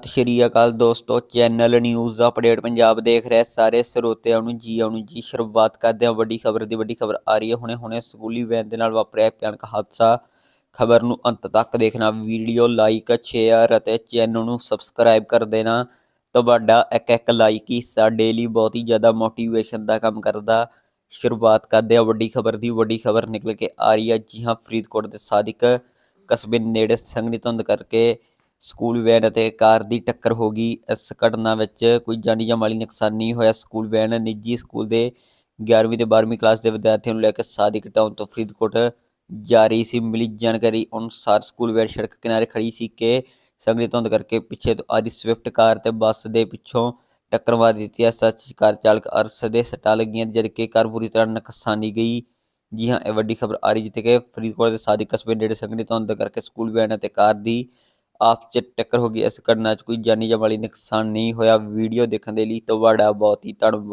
ਸਤਿ ਸ਼੍ਰੀ ਅਕਾਲ ਦੋਸਤੋ, channel news update Punjab ਦੇਖ ਰਹੇ ਸਾਰੇ ਸਰੋਤਿਆਂ ਨੂੰ ਜੀ ਆਉਣ ਜੀ। ਸ਼ੁਰੂਆਤ ਕਰਦੇ ਹਾਂ ਵੱਡੀ ਖਬਰ ਦੀ, ਵੱਡੀ ਖਬਰ ਆ ਰਹੀ ਹੈ। ਹੁਣੇ ਹੁਣੇ ਸਕੂਲੀ ਵੈਨ ਦੇ ਨਾਲ ਵਾਪਰਿਆ ਭਿਆਨਕ ਹਾਦਸਾ। ਖਬਰ ਨੂੰ ਅੰਤ ਤੱਕ ਦੇਖਣਾ, ਵੀਡੀਓ ਲਾਈਕ, ਸ਼ੇਅਰ ਅਤੇ ਚੈਨਲ ਨੂੰ ਸਬਸਕ੍ਰਾਈਬ ਕਰ ਦੇਣਾ। ਤੁਹਾਡਾ ਇੱਕ ਇੱਕ ਲਾਈਕ ਹੀ ਸਾਡੇ ਲਈ ਬਹੁਤ ਹੀ ਜ਼ਿਆਦਾ ਮੋਟੀਵੇਸ਼ਨ ਦਾ ਕੰਮ ਕਰਦਾ। ਸ਼ੁਰੂਆਤ ਕਰਦੇ ਹਾਂ ਵੱਡੀ ਖਬਰ ਦੀ, ਵੱਡੀ ਖਬਰ ਨਿਕਲ ਕੇ ਆ ਰਹੀ ਹੈ ਜੀ ਹਾਂ, ਫਰੀਦਕੋਟ ਦੇ ਸਾਦਿਕ ਕਸਬੇ ਨੇੜੇ ਸੰਘਣੀ ਧੁੰਦ ਕਰਕੇ ਸਕੂਲ ਵੈਨ ਅਤੇ ਕਾਰ ਦੀ ਟੱਕਰ ਹੋ ਗਈ। ਇਸ ਘਟਨਾ ਵਿੱਚ ਕੋਈ ਜਾਨੀ ਜਾਂ ਮਾਲੀ ਨੁਕਸਾਨ ਨਹੀਂ ਹੋਇਆ। ਸਕੂਲ ਵੈਨ ਨਿੱਜੀ ਸਕੂਲ ਦੇ 11ਵੀਂ ਤੇ 12ਵੀਂ ਕਲਾਸ ਦੇ ਵਿਦਿਆਰਥੀਆਂ ਨੂੰ ਲੈ ਕੇ ਸਾਦਿਕ ਟਾਊਨ ਤੋਂ ਫਰੀਦਕੋਟ ਜਾ ਰਹੀ ਸੀ। ਮਿਲੀ ਜਾਣਕਾਰੀ ਅਨੁਸਾਰ ਸਕੂਲ ਵੈਨ ਸੜਕ ਕਿਨਾਰੇ ਖੜੀ ਸੀ ਕਿ ਸੰਘਣੀ ਧੁੰਦ ਕਰਕੇ ਪਿੱਛੇ ਤੋਂ ਆ ਰਹੀ ਸਵਿਫਟ ਕਾਰ ਤੇ ਬੱਸ ਦੇ ਪਿੱਛੋਂ ਟੱਕਰ ਮਾਰ ਦਿੱਤੀ। ਹੈ ਸੱਚ ਕਾਰ ਚਾਲਕ ਅਰਸ ਦੇ ਸੱਟਾਂ ਲੱਗੀਆਂ ਜਦਕਿ ਕਾਰ ਪੂਰੀ ਤਰ੍ਹਾਂ ਨੁਕਸਾਨੀ ਗਈ। ਜੀ ਹਾਂ, ਇਹ ਵੱਡੀ ਖਬਰ ਆ ਰਹੀ, ਜਿੱਥੇ ਕਿ ਫਰੀਦਕੋਟ ਦੇ ਸਾਦਿਕ ਕਸਬੇ ਨੇੜੇ ਸੰਘਣੀ ਧੁੰਦ ਕਰਕੇ ਸਕੂਲ ਵੈਨ ਅਤੇ ਕਾਰ ਦੀ ਆਪਸ 'ਚ ਟੱਕਰ ਹੋ ਗਈ। ਇਸ ਘਟਨਾ 'ਚ ਕੋਈ ਜਾਨੀ ਜਾਂ ਮਾਲੀ ਨੁਕਸਾਨ ਨਹੀਂ ਹੋਇਆ। ਵੀਡੀਓ ਦੇਖਣ ਦੇ ਲਈ ਤੁਹਾਡਾ ਬਹੁਤ ਹੀ ਧੰਨਵਾਦ।